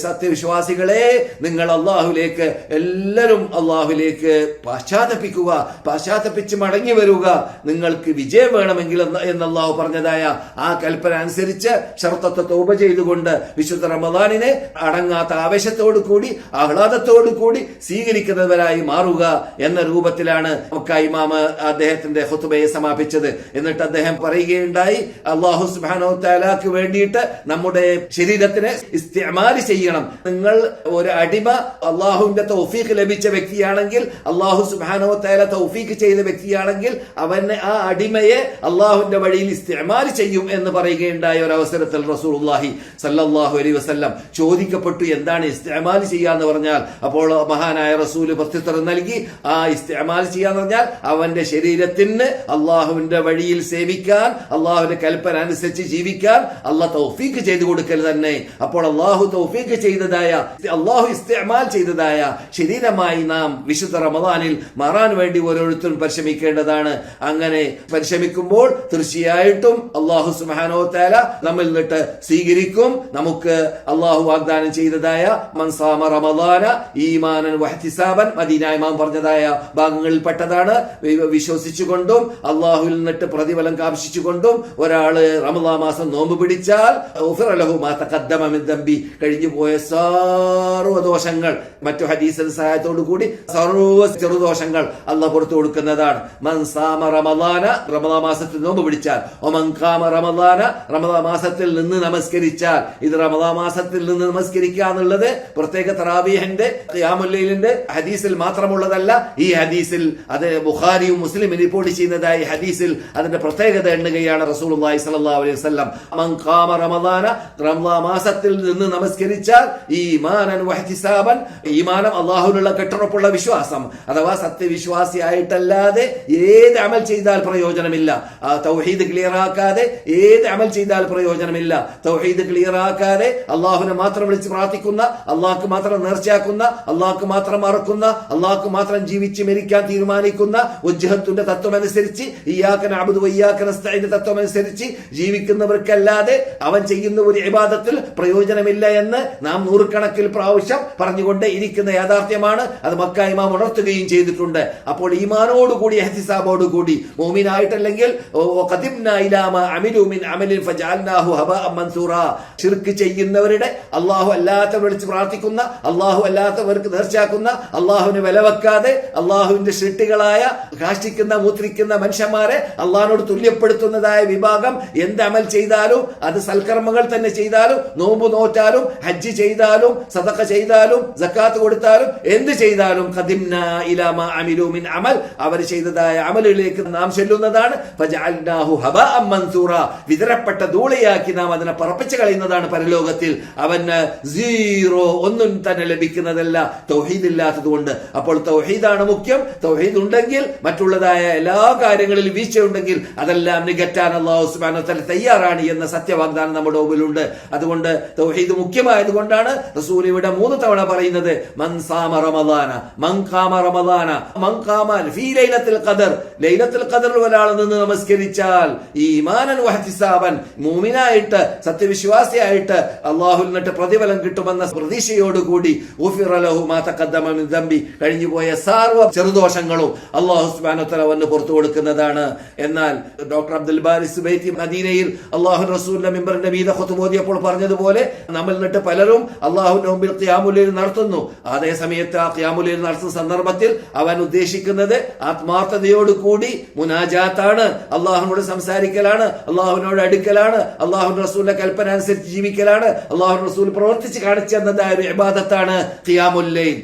സത്യവിശ്വാസികളെ നിങ്ങൾ അള്ളാഹുലേക്ക് എല്ലാവരും അള്ളാഹുലേക്ക് പാശ്ചാത്തപിക്കുക പാശ്ചാത്തപിച്ച് മടങ്ങി വരിക. നിങ്ങൾക്ക് വിജയം വേണമെങ്കിൽ എന്ന് അല്ലാഹു പറഞ്ഞതായ ആ കൽപ്പന അനുസരിച്ച് ഷർത്തത്തെ തോപ ചെയ്തുകൊണ്ട് വിശുദ്ധ റമദാനിനെ അടങ്ങാത്ത ആവേശത്തോടു കൂടി ആഹ്ലാദത്തോടു കൂടി സ്വീകരിക്കുന്നവരായി മാറുക എന്ന രൂപത്തിലാണ് മക്ക മാമ അദ്ദേഹത്തിന്റെ ഹുത്തുബയെ സമാപിച്ചത്. എന്നിട്ട് അദ്ദേഹം പറയുകയുണ്ടായി അള്ളാഹു സുബാനോ താലാക്ക് വേണ്ടിയിട്ട് നമ്മുടെ ശരീരത്തിനെ ഇസ്തിമാൽ ചെയ്യണം. നിങ്ങൾ ഒരു അടിമ അള്ളാഹുവിന്റെ തൗഫീഖ് ലഭിച്ച വ്യക്തിയാണെങ്കിൽ അള്ളാഹു സുബാനോ താല തൗഫീഖ് ചെയ്ത വ്യക്തിയാണെങ്കിൽ അവനെ ആ അടിമയെ അള്ളാഹുവിന്റെ വഴിയിൽ ഇസ്തിമാൽ ചെയ്യും എന്ന് പറയുകയുണ്ടായ ഒരു അവസരത്തിൽ റസൂലുള്ളാഹി സല്ലാഹു അലൈ വസല്ലം ചോദിക്കപ്പെട്ടു എന്താണ് ഇസ്തിമാൽ ചെയ്യാന്ന് പറഞ്ഞാൽ. അപ്പോൾ മഹാനായ റസൂൽ പ്രത്യുത്തരം നൽകി ആ ഇസ്തിമാൽ ചെയ്യാന്ന് പറഞ്ഞാൽ അവന്റെ ശരീരത്തിന് അള്ളാഹുവിന്റെ വഴിയിൽ സേവിക്കാൻ അള്ളാഹുവിന്റെ കൽപ്പന അനുസരിച്ച് ജീവിക്കാൻ അള്ളാഹ് തൗഫീഖ് ചെയ്തു കൊടുക്കൽ തന്നെ. അപ്പോൾ അള്ളാഹു തൗഫീഖ് ചെയ്തതായ അള്ളാഹു ഇസ്തിമാൽ ചെയ്തതായ ശരീരമായി നാം വിശുദ്ധ റമദാനിൽ മാറാൻ വേണ്ടി ഓരോരുത്തരും പരിശ്രമിക്കേണ്ടതാണ്. അങ്ങനെ പരിശ്രമിക്കുമ്പോൾ തീർച്ചയായിട്ടും അള്ളാഹു സുബാനോ താല നമ്മിൽ നിന്നിട്ട് സ്വീകരിക്കും. നമുക്ക് അള്ളാഹു വാഗ്ദാനം ചെയ്തതായ മൻസാമ റമദാന ഈമാനൻ വഹ്തിസാബൻ മദീന പറഞ്ഞതായ ഭാഗങ്ങളിൽ പെട്ടതാണ് വിശ്വസിച്ചുകൊണ്ടും അള്ളാഹുവിൽ നിന്നിട്ട് പ്രതിഫലം കാംക്ഷിച്ചുകൊണ്ടും ഒരാൾ റമദാ മാസം നോമ്പ് പിടിച്ചാൽ ഉഫറലഹു മാ തഖദ്ദമ മിൻ ദംബി. കഴിഞ്ഞു പോയ സർവ ദോഷങ്ങൾ. മറ്റു ഹദീസിന്റെ സഹായത്തോടു കൂടി സർവ ചെറുദോഷങ്ങൾ അല്ല പുറത്തു കൊടുക്കുന്നതാണ്. മൻസാമ റമദാന റമദാ മാസത്തിൽ നോമ്പ് പിടിച്ചാൽ. ഒമൻകാമ റമദാന റമദാ മാസത്തിൽ നിന്ന് നമസ്കരിച്ചാൽ. ഇത് റമദാ മാസത്തിൽ നിന്ന് നമസ്കരിക്കുക എന്നുള്ളത് പ്രത്യേക തറാബീഹിന്റെ യാമുല്ലയിലിന്റെ ഹദീസിൽ മാത്രമുള്ളതല്ല. ഈ ഹദീസിൽ അത് ബുഖാരിയും മുസ്ലിം റിപ്പോർട്ട് ചെയ്യുന്നതായി ഹദീസിൽ അതിന്റെ പ്രത്യേകത എണ്ണുകയാണ് റസൂലുള്ളാഹി അലൈഹി വസല്ലം മൻ ഖാമ റമദാന റമദാ മാസത്തിൽ നിന്ന് നമസ്കരിച്ചാൽ ഈമാനൻ വഹ്തിസാബൻ ഈമാനം അള്ളാഹുലുള്ള കെട്ടുറപ്പുള്ള വിശ്വാസം. അഥവാ സത്യവിശ്വാസിയായിട്ടല്ലാതെ ഏത് അമൽ ചെയ്താൽ പ്രയോജനമില്ല. തൗഹീദ് ക്ലിയർ ആക്കാതെ ഏത് അമൽ ചെയ്താൽ പ്രയോജനമില്ല. തൗഹീദ് ക്ലിയർ ആക്കാതെ അള്ളാഹുനെ മാത്രം വിളിച്ച് പ്രാർത്ഥിക്കുന്ന അള്ളാഹ്ക്ക് മാത്രം നേർച്ചയാക്കുന്ന അള്ളാഹ്ക്ക് മാത്രം മറക്കുന്ന അള്ളാഹ്ക്ക് മാത്രം ജീവിച്ച് മരിക്കാൻ തീരുമാനിക്കുന്ന ഉജ്ജഹത്തിന്റെ തത്വമനുസരിച്ച് ഇയാക്കൻ അബുദ് വയ്യാക്കൻ തത്വം അനുസരിച്ച് ജീവിക്കുന്നവർക്കല്ലാതെ അവൻ ചെയ്യുന്ന ഒരു ഇബാദത്തിൽ പ്രയോജനമില്ല എന്ന് നാം നൂറുകണക്കിൽ പ്രാവശ്യം പറഞ്ഞുകൊണ്ട് ഇരിക്കുന്ന യാഥാർത്ഥ്യമാണ്. അത് മക്ക ഇമാം ഉണർത്തുകയും ചെയ്തിട്ടുണ്ട്. അപ്പോൾ ഈമാനോടുകൂടി ഹസിസാബോടുകൂടി മോമിനായിട്ടല്ലെങ്കിൽ ഷിർക്ക് ചെയ്യുന്നവരുടെ അള്ളാഹു അല്ലാത്തവർ വിളിച്ച് പ്രാർത്ഥിക്കുന്ന അള്ളാഹു അല്ലാത്തവർക്ക് നേർച്ചാക്കുന്ന അള്ളാഹുവിന് വില വെക്കാതെ അള്ളാഹുവിന്റെ ഷിട്ടുകളായ കാഷ്ടിക്കുന്ന മൂത്രിക്കുന്ന മനുഷ്യന്മാരെ അള്ളാഹിനോട് തുല്യപ്പെടുത്തുന്നതായ വിഭാഗം എന്ത് അമൽ ചെയ്താലും അത് സൽക്കർമ്മങ്ങൾ തന്നെ ചെയ്താലും നോമ്പ് നോറ്റാലും ഹജ്ജ് ചെയ്താലും സദക്ക ചെയ്താലും ജക്കാത്ത് കൊടുത്താലും എന്ത് ചെയ്താലും ഖദിംന ഇലാമ അമിലു മിൻ അമൽ. അവർ ചെയ്തതായ അമലിലേക്ക് നാം ചെല്ലുന്നതാണ്. ഹബഅൻ മൻസൂറ. വിതരപ്പെട്ട ധൂളിയാക്കി നാം അതിനെ പറപ്പിച്ചു കളയുന്നതാണ് പരലോകത്തിൽ. അവന് സീറോ ഒന്നും തന്നെ ലഭിക്കുന്നതല്ല. തൗഹീദ് ഇല്ലാത്തതുകൊണ്ട് അപ്പോൾ തൗഹീദാണ് മുഖ്യം. തൗഹീദ് ഉണ്ടെങ്കിൽ മറ്റുള്ളതായ എല്ലാ കാര്യങ്ങളിലും വീഴ്ചയുണ്ടെങ്കിൽ അതെല്ലാം നികറ്റാൻ അള്ളാഹു തആല തയ്യാറാണ് എന്ന സത്യവാഗ്ദാനം നമ്മുടെ മുമ്പിലുണ്ട്. അതുകൊണ്ട് തൗഹീദ് മുഖ്യമായതുകൊണ്ടാണ് റസൂൽ ഇവിടെ മൂന്ന് തവണ പറയുന്നത് മൻസാമ റമദാന മങ്കാമ റമദാന മൻഖാമ ഫീ ലൈലത്തുൽ ഖദർ. ലൈലത്തുൽ ഖദറിൽ ഒരാൾ നിന്ന് നമസ്കരിച്ചാൽ ഈമാനൻ വഹ്തിസാബൻ മൂമിനായിട്ട് സത്യവിശ്വാസിയായിട്ട് അള്ളാഹുൽ നിന്നിട്ട് പ്രതിഫലം കിട്ടുമെന്ന പ്രതീക്ഷയോടുകൂടി ഉഫിറ ലഹു മാ തഖദ്ദമ മിൻ ദംബി കഴിഞ്ഞു പോയ സർവ ചെറുദോഷങ്ങളും അള്ളാഹു സുബ്ഹാനഹു വ തആല അവന് പുറത്തു കൊടുക്കുന്നതാണ്. എന്നാൽ ഡോക്ടർ അബ്ദുൽ മദീനയിൽ അള്ളാഹു റസൂലിന്റെ മെമ്പറിന്റെ വീത ഓതിയപ്പോൾ പറഞ്ഞതുപോലെ നമ്മൾ എന്നിട്ട് പലരും അള്ളാഹു മുമ്പിൽ ക്യാമുലയിൽ നടത്തുന്നു. അതേ സമയത്ത് ആ ക്യാമുലയിൽ നടത്തുന്ന സന്ദർഭത്തിൽ അവൻ ഉദ്ദേശിക്കുന്നത് ആത്മാർത്ഥതയോട് കൂടി മുനാജാത്താണ്. അള്ളാഹുനോട് സംസാരിക്കലാണ് അള്ളാഹുവിനോട് അടുക്കലാണ് അള്ളാഹു റസൂലിന്റെ കൽപ്പന അനുസരിച്ച് ജീവിക്കലാണ് അള്ളാഹു റസൂൽ പ്രവർത്തിച്ച് കാണിച്ചു തന്നതായ ഒരു ഇബാദത്താണ് ഖിയാമുല്ലൈൻ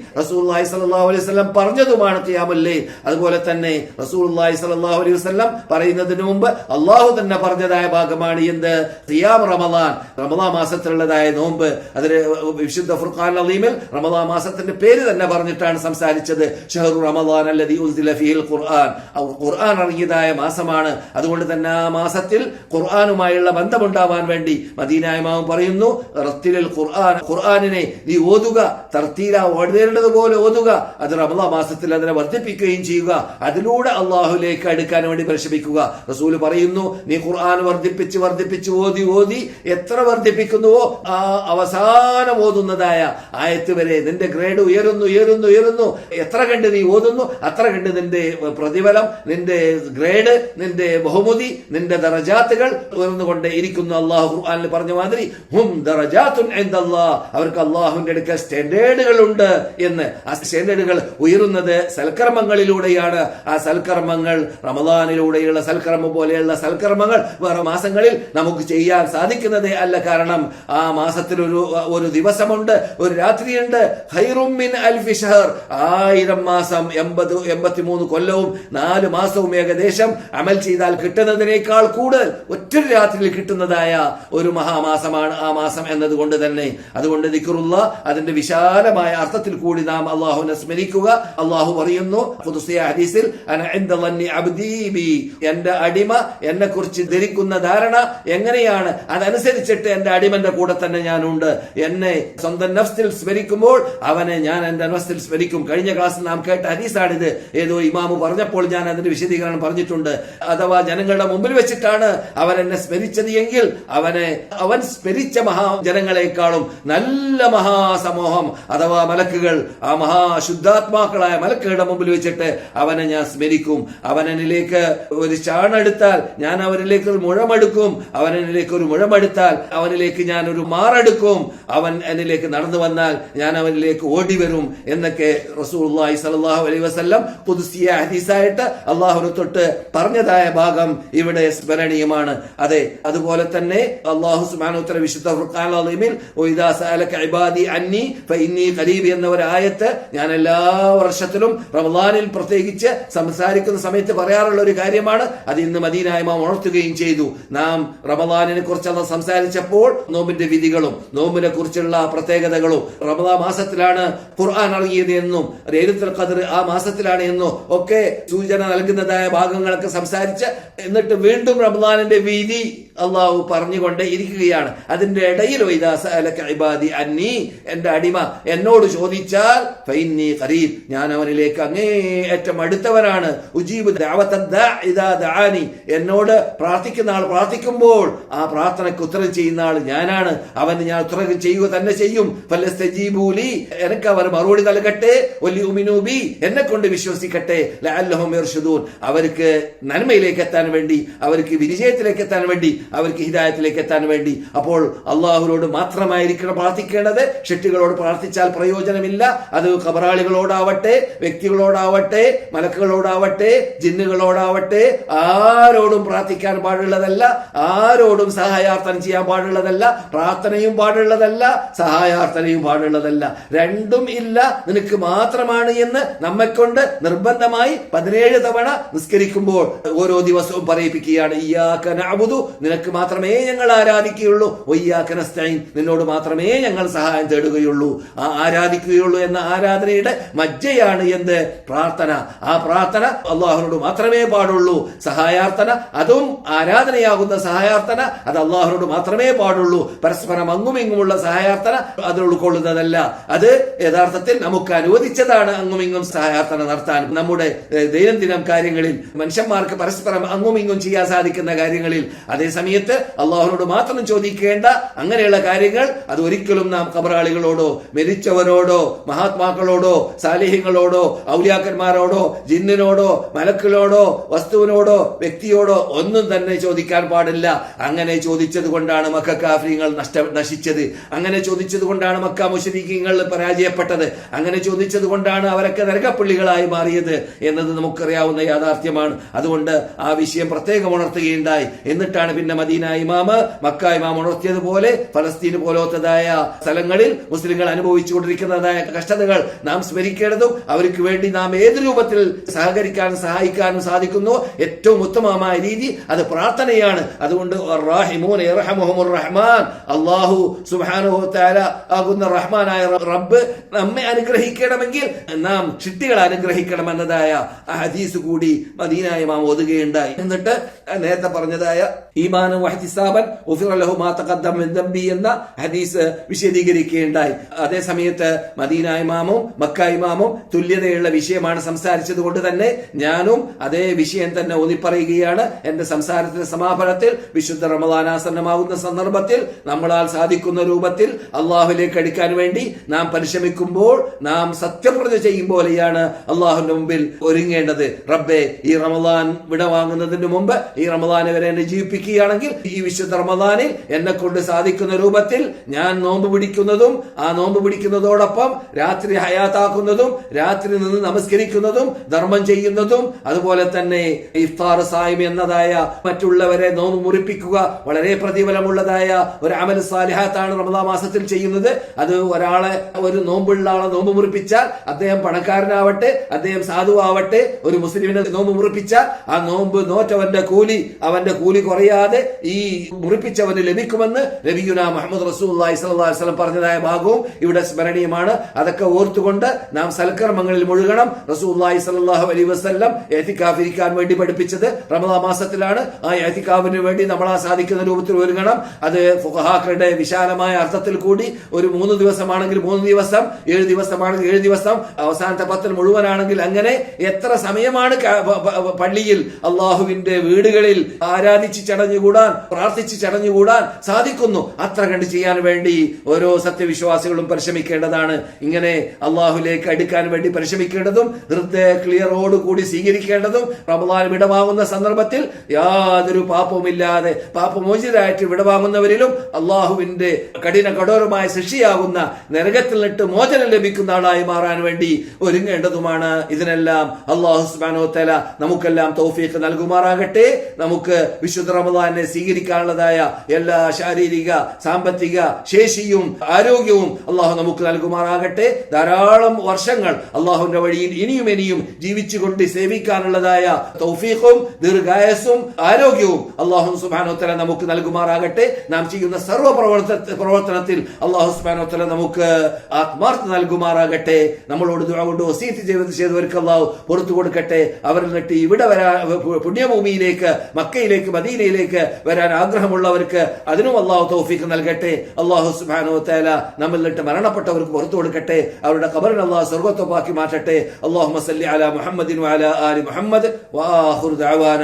സ്വല്ലല്ലാഹു അലൈഹി വസല്ലം പറഞ്ഞതുമാണ് ഖിയാമുല്ലൈൻ അതുപോലെ തന്നെ റസൂൽ അലൈഹി വസല്ലം പറയുന്നതിന് മുമ്പ് അള്ളാഹു തന്നെ പറഞ്ഞതായ ഭാഗമാണ് എന്ത്? റിയാം റമദാൻ. റമദാൻ മാസത്തിലുള്ളതായ നോമ്പ്. അതിന് വിശുദ്ധ ഫുർഖാൻ അലീമിൽ റമദാൻ മാസത്തിന്റെ പേര് തന്നെ പറഞ്ഞിട്ടാണ് സംസാരിച്ചത്. ഷഹറു റമദാൻ അല്ലദീ ഫിഹിൽ ഖുർആൻ. ഖുർആൻ ഇറങ്ങിയതായ മാസമാണ്. അതുകൊണ്ട് തന്നെ ആ മാസത്തിൽ ഖുർആാനുമായുള്ള ബന്ധമുണ്ടാവാൻ വേണ്ടി മദീനായ്മാവ് പറയുന്നു റത്തിലിൽ ഖുർആൻ ഖുർആാനിനെ നീ ഓതുക. തർത്തീല ഓടുന്നതുപോലെ ഓതുക. അത് റമദാ മാസത്തിൽ അതിനെ വർദ്ധിപ്പിക്കുകയും ചെയ്യുക. അതിലൂടെ അള്ളാഹുലേക്ക് അടുക്കാൻ വേണ്ടി പരിശ്രമിക്കുക. റസൂൽ പറയുന്നു നീ ഖുർആൻ വർദ്ധിപ്പിച്ച് വർദ്ധിപ്പിച്ച് ഓതി ഓതി എത്ര വർദ്ധിപ്പിക്കുന്നുവോ ആ അവസാനം ഓതുന്നതായ ആയത്ത് വരെ നിന്റെ ഗ്രേഡ് ഉയരുന്നു ഉയരുന്നു ഉയരുന്നു. എത്ര കണ്ട് നീ ഓതുന്നു അത്ര കണ്ട് നിന്റെ പ്രതിഫലം നിന്റെ ഗ്രേഡ് നിന്റെ ബഹുമതി നിന്റെ ദറജാത്തുകൾ ഉയർന്നുകൊണ്ട് ഇരിക്കുന്നു അള്ളാഹു ഖുർആാനിൽ പറഞ്ഞ മാതിരി ഹും ദറജാത്തുൻ ഇൻദല്ലാഹ്. അവർക്ക് അള്ളാഹുവിന്റെ അടുക്കൽ സ്റ്റാൻഡേർഡുകൾ ഉണ്ട് എന്ന്. ആ സ്റ്റാൻഡേർഡുകൾ ഉയരുന്നത് സൽക്കർമ്മങ്ങളിലൂടെയാണ്. ആ സൽക്കർമ്മങ്ങൾ റമദാനിലൂടെയുള്ള സൽക്കർമ്മം പോലെയുള്ള സൽക്കർമ്മങ്ങൾ വേറെ മാസങ്ങളിൽ നമുക്ക് ചെയ്യാൻ സാധിക്കുന്നതേ അല്ല കാരണം ആ മാസത്തിൽ ഒരു ദിവസമുണ്ട് ഒരു രാത്രിയുണ്ട്. ഹൈറുമിൻ മിൻ അൽഫി ഷഹർ. ആയിരം മാസം എൺപത് എൺപത്തിമൂന്ന് കൊല്ലവും നാല് മാസവും ഏകദേശം അമൽ ചെയ്താൽ കിട്ടുന്നതിനേക്കാൾ കൂടുതൽ ഒറ്റ രാത്രിയിൽ കിട്ടുന്നതായ ഒരു മഹാമാസമാണ് ആ മാസം എന്നതുകൊണ്ട് തന്നെ. അതുകൊണ്ട് ദിക്കുറുള്ള അതിന്റെ വിശാലമായ അർത്ഥത്തിൽ കൂടി നാം അള്ളാഹുവിനെ സ്മരിക്കുക. അള്ളാഹു പറയുന്നു ഹദീസിൽ. എന്റെ അടിമ എന്നെ കുറിച്ച് ധരിക്കുന്ന ധാരണ എങ്ങനെയാണ്? അതനുസരിച്ചിട്ട് എന്റെ അടിമന്റെ കൂടെ തന്നെ ഞാനുണ്ട്. എന്നെ സ്വന്തം നഫ്സിൽ സ്മരിക്കുമ്പോൾ അവനെ ഞാൻ എന്റെ നഫ്സിൽ സ്മരിക്കും. കഴിഞ്ഞ ക്ലാസ്സിൽ നാം കേട്ട ഹദീസാണിത്. ഏതോ ഇമാമു പറഞ്ഞപ്പോൾ ഞാൻ അതിന്റെ വിശദീകരണം പറഞ്ഞിട്ടുണ്ട്. അഥവാ ജനങ്ങളുടെ മുമ്പിൽ വെച്ചിട്ടാണ് അവൻ എന്നെ സ്മരിച്ചത് എങ്കിൽ അവനെ അവൻ സ്മരിച്ച മഹാജനങ്ങളെക്കാളും നല്ല മഹാസമൂഹം അഥവാ മലക്കുകൾ ആ മഹാശുദ്ധാത്മാക്കളായ മലക്കുകളുടെ മുമ്പിൽ വെച്ചിട്ട് അവനെ ഞാൻ സ്മരിക്കും. അവനിലേക്ക് ഒരു ചാണെടുത്താൽ ഞാൻ അവനിലേക്ക് ഒരു മുഴമെടുക്കും. അവൻ എന്നിലേക്ക് ഒരു മുഴമെടുത്താൽ അവനിലേക്ക് ഞാൻ ഒരു മാറെടുക്കും. അവൻ എന്നിലേക്ക് നടന്നു വന്നാൽ ഞാൻ അവനിലേക്ക് ഓടി വരും എന്നൊക്കെ റസൂലുള്ളാഹി സലാഹു അലൈ വസല്ലം പുതുസിയ ഹദീസായിട്ട് അള്ളാഹുവിനെ തൊട്ട് പറഞ്ഞതായ ഭാഗം ഇവിടെ സ്മരണീയമാണ്. അതെ അതുപോലെ തന്നെ അള്ളാഹു സുബാനോത്തര വിശുദ്ധ എന്ന ഒരു ആയത്ത് ഞാൻ എല്ലാ വർഷത്തിലും റമദാനിൽ പ്രത്യേകിച്ച് സംസാരിക്കുന്ന സമയത്ത് പറയാറുള്ള ഒരു കാര്യമാണ്. അത് ഇന്ന് മദീന ഇമാം ഉണർത്തുകയും ചെയ്തു. നാം റമദാനിനെ കുറിച്ചുള്ള സംസാരിച്ചപ്പോൾ നോമ്പിന്റെ വിധികളും നോമ്പിനെ കുറിച്ചുള്ള പ്രത്യേകതകളും റമദാ മാസത്തിലാണ് ഖുർആൻ ഇറങ്ങിയത് എന്നും ലൈലത്തുൽ ഖദർ ആ മാസത്തിലാണ് എന്നും ഒക്കെ സൂചന നൽകുന്നതായ ഭാഗങ്ങളൊക്കെ സംസാരിച്ച് എന്നിട്ട് വീണ്ടും റമദാനിന്റെ വിധി അള്ളാഹു പറഞ്ഞുകൊണ്ട് ഇരിക്കുകയാണ്. അതിന്റെ ഇടയിൽ ഇബാദി അന്നി എന്റെ അടിമ എന്നോട് ചോദിച്ചാൽ ഖരീബ് ഞാൻ അവനിലേക്ക് അങ്ങേയറ്റം അടുത്തവനാണ്. ഉജീബ് ദഅവത ദാ ഇദാ ദആനി എന്നോട് പ്രാർത്ഥിക്കുന്ന ആൾ പ്രാർത്ഥിക്കുമ്പോൾ ആ പ്രാർത്ഥനയ്ക്ക് ഉത്തരം ചെയ്യുന്ന ആൾ ഞാനാണ്. അവന് ഞാൻ ഉത്തരം ചെയ്യുക തന്നെ ചെയ്യും. ഫലസ്തജീബൂലി എനിക്ക് അവർ മറുപടി നൽകട്ടെ. ബി. എന്നെ കൊണ്ട് വിശ്വസിക്കട്ടെ അവർക്ക് നന്മയിലേക്ക് എത്താൻ വേണ്ടി അവർക്ക് വിജയത്തിലേക്ക് എത്താൻ വേണ്ടി അവർക്ക് ഹിതായത്തിലേക്ക് എത്താൻ വേണ്ടി. അപ്പോൾ അള്ളാഹുനോട് മാത്രമായിരിക്കണം പ്രാർത്ഥിക്കേണ്ടത്. ഷെട്ടികളോട് പ്രാർത്ഥിച്ചാൽ പ്രയോജനമില്ല. അത് കബറാളികളോടാവട്ടെ വ്യക്തികളോടാവട്ടെ മലക്കുകളോടാവട്ടെ ജിന്നുകളോടാവട്ടെ ആരോടും പ്രാർത്ഥിക്കാൻ പാടുള്ളതല്ല ആരോടും സഹായാർത്ഥന ചെയ്യാൻ പാടുള്ളതല്ല പ്രാർത്ഥനയും പാടുള്ളതല്ല സഹായാർത്ഥനയും പാടുള്ളതല്ല. രണ്ടും ഇല്ല നിനക്ക് മാത്രമാണ് എന്ന് നമ്മെക്കൊണ്ട് നിർബന്ധമായി പതിനേഴ് തവണ നിസ്കരിക്കുമ്പോൾ ഓരോ ദിവസവും പറയിപ്പിക്കുകയാണ്. ഇയ്യാക നഅബുദു നിനക്ക് മാത്രമേ ഞങ്ങൾ ആരാധിക്കുകയുള്ളൂ ഒയ്യാക്കനസ്തൈൻ നിന്നോട് മാത്രമേ ഞങ്ങൾ സഹായം തേടുകയുള്ളൂ ആ ആരാധിക്കുകയുള്ളൂ എന്ന ആരാധനയുടെ മജ്ജയാണ് എന്ത്? പ്രാർത്ഥന. ആ പ്രാർത്ഥന അള്ളാഹുനോട് മാത്രമേ പാടുള്ളൂ. സഹായാർത്ഥന അതും ആരാധനയാകുന്ന സഹായാർത്ഥന അത് അള്ളാഹുനോട് മാത്രമേ പാടുള്ളൂ. പരസ്പരം അങ്ങും ഇങ്ങുമുള്ള സഹായാർത്ഥന അതിൽ ഉൾക്കൊള്ളുന്നതല്ല. അത് യഥാർത്ഥത്തിൽ നമുക്ക് അനുവദിച്ചതാണ് അങ്ങും ഇങ്ങും സഹായാർത്ഥന നടത്താൻ. നമ്മുടെ ദൈനംദിനം കാര്യങ്ങളിൽ മനുഷ്യന്മാർക്ക് പരസ്പരം അങ്ങും ഇങ്ങും ചെയ്യാൻ സാധിക്കുന്ന കാര്യങ്ങളിൽ അതേ സമയത്ത് അള്ളാഹുനോട് മാത്രം ചോദിക്കേണ്ട അങ്ങനെയുള്ള കാര്യങ്ങൾ അത് ഒരിക്കലും നാം കബറാളികളോടോ മരിച്ചവരോടോ മഹാത്മാക്കളോടോ സാലിഹ്യങ്ങളോടോ ഔലിയാക്കന്മാരോടോ ജിന്നിനോടോ മലക്കിലോടോ വസ്തുവിനോടോ വ്യക്തിയോടോ ഒന്നും തന്നെ ചോദിക്കാൻ പാടില്ല. അങ്ങനെ ചോദിച്ചത് കൊണ്ടാണ് മക്ക കാഫ്രീങ്ങൾ നഷ്ട നശിച്ചത്. അങ്ങനെ ചോദിച്ചത് കൊണ്ടാണ് മക്ക മുഷരിക്കങ്ങൾ പരാജയപ്പെട്ടത്. അങ്ങനെ ചോദിച്ചത് കൊണ്ടാണ് അവരൊക്കെ നരകപ്പള്ളികളായി മാറിയത് എന്നത് നമുക്കറിയാവുന്ന യാഥാർത്ഥ്യമാണ്. അതുകൊണ്ട് ആ വിഷയം പ്രത്യേകം ഉണർത്തുകയുണ്ടായി. എന്നിട്ടാണ് പിന്നെ മദീന ഇമാമ് മക്ക ഇമാം ഉണർത്തിയതുപോലെ ഫലസ്തീന് പോലത്തതായ സ്ഥലങ്ങളിൽ മുസ്ലിങ്ങൾ അനുഭവിച്ചു കൊണ്ടിരിക്കുന്നതായ കഷ്ടതകൾ നാം സ്മരിക്കേണ്ടതും അവർക്ക് വേണ്ടി നാം ഏത് രൂപത്തിൽ സഹകരിക്കാനും സഹായിക്കാനും സാധിക്കുന്നു? ഏറ്റവും ഉത്തമമായ രീതി അത് പ്രാർത്ഥനയാണ്. അതുകൊണ്ട് റാഹിമൂൻ. അള്ളാഹു സുബ്ഹാനഹു തആല ആകുന്ന റഹ്മാനായ റബ്ബ് നമ്മെ അനുഗ്രഹിക്കണമെങ്കിൽ നാം ചിട്ടികളെ അനുഗ്രഹിക്കണം എന്നതായ ആ ഹദീസ് കൂടി മദീനായ മാം ഓതുകയുണ്ടായി. എന്നിട്ട് നേരത്തെ പറഞ്ഞതായ ഈമാനും വഹ്തിസാബൻ ഉഫിറ ലഹു മാ തഖദ്ദമ മിൻ ദംബി എന്ന ഹദീസ് വിശദീകരിക്കുകയുണ്ടായി. അതേ സമയത്ത് മദീന ഇമാമും മക്ക ഇമാമും തുല്യതയുള്ള വിഷയമാണ് സംസാരിച്ചത് കൊണ്ട് തന്നെ ഞാനും അതേ വിഷയം തന്നെ ഊന്നിപ്പറയുകയാണ്. എന്റെ സംസാരത്തിന്റെ സമാപനത്തിൽ വിശുദ്ധ റമദാനാസന്നമാകുന്ന സന്ദർഭത്തിൽ നമ്മളാൽ സാധിക്കുന്ന രൂപത്തിൽ അള്ളാഹുലേക്ക് അടുക്കാൻ വേണ്ടി നാം പരിശ്രമിക്കുമ്പോൾ നാം സത്യപ്രതിജ്ഞ ചെയ്യും പോലെയാണ് അള്ളാഹുവിന്റെ മുമ്പിൽ ഒരുങ്ങേണ്ടത്. റബ്ബെ ഈ റമദാൻ വിടവാങ്ങുന്നതിന് മുമ്പ് ഈ റമദാനെ വരെ എന്നെ ജീവിപ്പിക്കുകയാണെങ്കിൽ ഈ വിശുദ്ധ റമദാനിൽ എന്നെ കൊണ്ട് സാധിക്കുന്ന രൂപത്തിൽ ഞാൻ നോമ്പ് പിടിക്കുന്നതും ആ നോമ്പ് പിടിക്കുന്നതോടൊപ്പം രാത്രി ഹയാത്താക്കുന്നതും രാത്രി നിന്ന് നമസ്കരിക്കുന്നതും ധർമ്മം ചെയ്യുന്നതും അതുപോലെ തന്നെ ഇഫ്താർ സായിം എന്നതായ മറ്റുള്ളവരെ നോമ്പ് മുറിപ്പിക്കുക വളരെ പ്രതിഫലമുള്ളതായ ഒരു അമൽ സാലിഹാത്താണ് റമദാ മാസത്തിൽ ചെയ്യുന്നത്. അത് ഒരാളെ ഒരു നോമ്പുള്ള ആളെ നോമ്പ് മുറിപ്പിച്ചാൽ അദ്ദേഹം പണക്കാരനാവട്ടെ അദ്ദേഹം സാധുവാവട്ടെ ഒരു മുസ്ലിമിനെ നോമ്പ് മുറിപ്പിച്ചാൽ ആ നോമ്പ് നോറ്റവന്റെ കൂലി അവന്റെ കൂലി കുറയാതെ ഈ മുറിപ്പിച്ചവന് ലഭിക്കുമെന്ന് നബിയുന മുഹമ്മദ് റസൂല്ലി സ്വലം പറഞ്ഞതായ ഭാഗവും ഇവിടെ സ്മരണീയമാണ്. അതൊക്കെ ഓർത്തുകൊണ്ട് നാം സൽക്കർമ്മങ്ങളിൽ മുഴുകണം. റസൂല്ലി സലാഹു അലൈ വസ്ലം എത്തിക്കാഫ് ഇരിക്കാൻ വേണ്ടി പഠിപ്പിച്ചത് റമദാ മാസത്തിലാണ് ആ എത്തിക്കാഫിന് വേണ്ടി നമ്മൾ ആ സാധിക്കുന്ന രൂപത്തിൽ ഒരുങ്ങണം. അത് ഫുഹാക്കളുടെ വിശാലമായ അർത്ഥത്തിൽ കൂടി ഒരു മൂന്ന് ദിവസമാണെങ്കിൽ മൂന്ന് ദിവസം ഏഴ് ദിവസമാണെങ്കിൽ ഏഴ് ദിവസം അവസാനത്തെ പത്തിൽ മുഴുവനാണെങ്കിൽ അങ്ങനെ എത്ര സമയമാണ് പള്ളിയിൽ അള്ളാഹുവിന്റെ വീടുകളിൽ ആരാധിച്ച് ചടഞ്ഞുകൂടാൻ പ്രാർത്ഥിച്ച് ചടഞ്ഞുകൂടാൻ സാധിക്കുന്നു. അത്ര കണ്ട് ചെയ്യാൻ വേണ്ടി ഓരോ സത്യവിശ്വാസികളും പരിശ്രമിക്കേണ്ടതാണ്. ഇങ്ങനെ അള്ളാഹുലേക്ക് അടുക്കാൻ വേണ്ടി പരിശ്രമിക്കേണ്ടതും ഹൃദയ ക്ലിയറോട് കൂടി സ്വീകരിക്കേണ്ടതും റമദാൻ വിടവാങ്ങുന്ന സന്ദർഭത്തിൽ യാതൊരു പാപവുമില്ലാതെ പാപമോചിതരായിട്ട് വിടവാങ്ങുന്നവരിലും അള്ളാഹുവിന്റെ കഠിന കഠോരമായ ശിക്ഷയാകുന്ന നരകത്തിൽ നിട്ട് മോചനം ലഭിക്കുന്ന ആളായി മാറാൻ വേണ്ടി ഒരുങ്ങേണ്ടതുമാണ്. ഇതിനെല്ലാം അള്ളാഹു സുബാനോ തല നമുക്കെല്ലാം തൗഫീഖ് നൽകുമാറാകട്ടെ. നമുക്ക് വിശുദ്ധ റമദാനെ സ്വീകരിക്കാനുള്ളതായ എല്ലാ ശാരീരിക സാമ്പത്തിക ശേഷിയും ആരോഗ്യവും അള്ളാഹു നമുക്ക് നൽകുമാറാകട്ടെ. ധാരാളം വർഷങ്ങൾ അള്ളാഹുവിന്റെ വഴിയിൽ ഇനിയും ഇനിയും ജീവിച്ചുകൊണ്ട് സേവിക്കാനുള്ളതായ തൗഫീഖും ദീർഘായസും ആരോഗ്യവും അള്ളാഹു സുബാനോ തല നമുക്ക് നൽകുമാറാകട്ടെ. നാം ചെയ്യുന്ന സർവ പ്രവർത്ത പ്രവർത്തനത്തിൽ അള്ളാഹു സുബാനോ തല നമുക്ക് ആത്മാർത്ഥ നൽകുമാറാകട്ടെ. നമ്മളോട് കൊണ്ട് ഒസീത്ത് ചെയ്ത് ചെയ്തവർക്ക് അള്ളാഹു പുറത്തു കൊടുക്കട്ടെ. അവരിൽ നിന്നിട്ട് ഇവിടെ വരാ പുണ്യഭൂമിയിലേക്ക് മക്കയിലേക്ക് മദീനയിലേക്ക് വരാൻ ആഗ്രഹമുള്ളവർക്ക് അതിനും അള്ളാഹു തൗഫീഖ് നൽകട്ടെ. അള്ളാഹു സുബാനോ തല നമ്മിൽ നിന്നിട്ട് മരണപ്പെട്ടവർക്ക് പുറത്തു കൊടുക്കട്ടെ. അവരുടെ കബറിന് അള്ളാഹു സ്വർഗത്വമാക്കി മാറ്റട്ടെ. അള്ളാഹു മസല്ലി അല മുഹമ്മദിൻ വാല ആലി മുഹമ്മദ് വാഹുർ ദഅവാന